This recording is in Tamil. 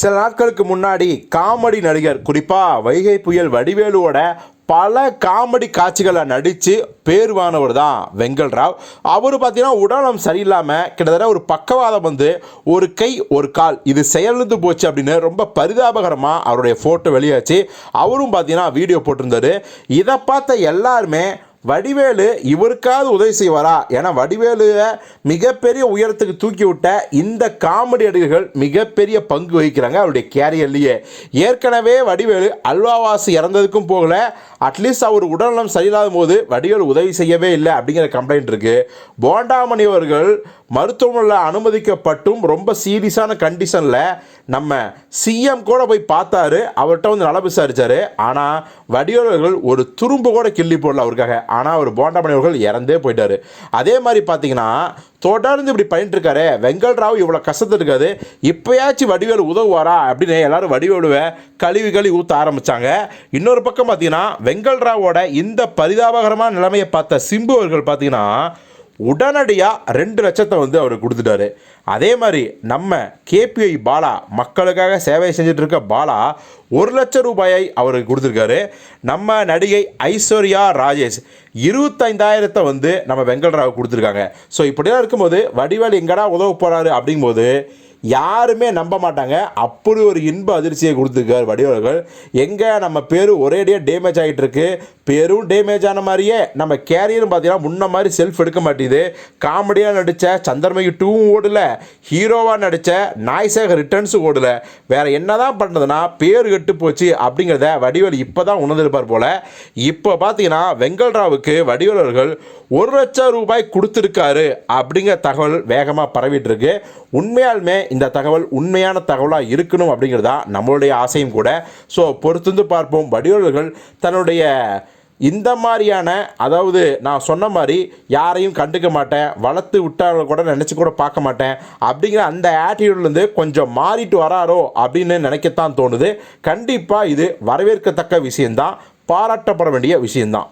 சில நாட்களுக்கு முன்னாடி காமெடி நடிகர் குறிப்பாக வைகை புயல் வடிவேலுவோட பல காமெடி காட்சிகளை நடித்து பேருவானவர் தான் வெங்கல் ராவ். அவர் பார்த்தீங்கன்னா உடல்நலம் சரியில்லாமல் கிட்டத்தட்ட ஒரு பக்கவாதம் வந்து ஒரு கை ஒரு கால் இது செயலிழந்து போச்சு அப்படின்னு ரொம்ப பரிதாபகரமாக அவருடைய ஃபோட்டோ வெளியாச்சு. அவரும் பார்த்தீங்கன்னா வீடியோ போட்டிருந்தாரு. இதை பார்த்த எல்லாருமே வடிவேலு இவருக்காவது உதவி செய்வாரா? ஏன்னா வடிவேலுவை மிகப்பெரிய உயரத்துக்கு தூக்கி விட்ட இந்த காமெடி நடிகர்கள் மிகப்பெரிய பங்கு வகிக்கிறாங்க அவருடைய கேரியர்லேயே. ஏற்கனவே வடிவேலு அல்வாவாசி இறந்ததுக்கும் போகல. அட்லீஸ்ட் அவர் உடல்நலம் சரியில்லாத போது வடிவேலு உதவி செய்யவே இல்லை அப்படிங்கிற கம்ப்ளைண்ட் இருக்குது போண்டாமணி அவர்கள் மருத்துவமனையில் அனுமதிக்கப்பட்டும் ரொம்ப சீரியஸான கண்டிஷனில் நம்ம சிஎம் கூட போய் பார்த்தாரு. அவர்கிட்ட வந்து நல விசாரித்தார் ஆனால் வடிவேலர்கள் ஒரு துரும்பு கூட கிள்ளி போடல அவருக்காக. ஆனால் அவர் போண்டாமணி அவர்கள் இறந்தே போயிட்டாரு. அதே மாதிரி பார்த்தீங்கன்னா தொடர்ந்து இப்படி பண்ணிட்டு இருக்காரு வெங்கல் ராவ் இவ்வளோ கஷ்டத்து இருக்காது இப்போயாச்சும் வடிவேலு உதவுவாரா அப்படின்னு எல்லாரும் வடிவேலுவை கழுவி கழுவி ஊற்ற ஆரம்பித்தாங்க இன்னொரு பக்கம் பார்த்தீங்கன்னா வெங்கல் ராவோட இந்த பரிதாபகரமான நிலைமையை பார்த்த சிம்பு அவர்கள் பார்த்தீங்கன்னா உடனடியாக ரெண்டு லட்சத்தை வந்து அவர் கொடுத்துட்டாரு. அதே மாதிரி நம்ம கேபிஐ பாலா மக்களுக்காக சேவை செஞ்சிட்ருக்க இருக்க பாலா ஒரு லட்சம் ரூபாயை அவருக்கு கொடுத்துருக்காரு. நம்ம நடிகை ஐஸ்வர்யா ராஜேஷ் இருபத்தைந்தாயிரத்தை வந்து நம்ம வெங்கட்ராவ் கொடுத்துருக்காங்க. ஸோ இப்படிலாம் இருக்கும்போது வடிவேல் எங்கடா உதவ போகிறாரு அப்படிங்கும்போது யாருமே நம்ப மாட்டாங்க அப்படி ஒரு இன்ப அதிர்ச்சியை கொடுத்துருக்காரு வடிவர்கள். எங்கே நம்ம பேர் ஒரேடியாக டேமேஜ் ஆகிட்டு இருக்கு பேரும் டேமேஜ் ஆன மாதிரியே. நம்ம கேரியரும் பார்த்தீங்கன்னா முன்ன மாதிரி செல்ஃப் எடுக்க மாட்டேங்குது. காமெடியாக நடித்த சந்திரமகி டூவும் ஓடல. ஹீரோவாக நடித்த நாய்சேகர் ரிட்டர்ன்ஸும் ஓடல. வேறு என்ன தான் பண்ணுறதுன்னா பேர் கெட்டு போச்சு அப்படிங்கிறத வடிவேல் இப்போ தான் உணர்ந்திருப்பார் போல. இப்போ பார்த்தீங்கன்னா வெங்கல்ராவுக்கு வடிவேலர்கள் ஒரு லட்சம் ரூபாய் கொடுத்துருக்காரு அப்படிங்கிற தகவல் வேகமாக பரவிட்டு இருக்கு. உண்மையாலுமே இந்த தகவல் உண்மையான தகவலாக இருக்கணும் அப்படிங்கிறது தான் நம்மளுடைய ஆசையும் கூட. ஸோ பொறுத்திருந்து பார்ப்போம். வடிவர்கள் தன்னுடைய இந்த மாதிரியான அதாவது நான் சொன்ன மாதிரி யாரையும் கண்டுக்க மாட்டேன் வளர்த்து விட்டார்கள் கூட நினச்சி கூட பார்க்க மாட்டேன் அப்படிங்கிற அந்த ஆட்டிடியூட்லேருந்து கொஞ்சம் மாறிட்டு வராரோ அப்படின்னு நினைக்கத்தான் தோணுது. கண்டிப்பாக இது வரவேற்கத்தக்க விஷயந்தான் பாராட்டப்பட வேண்டிய விஷயந்தான்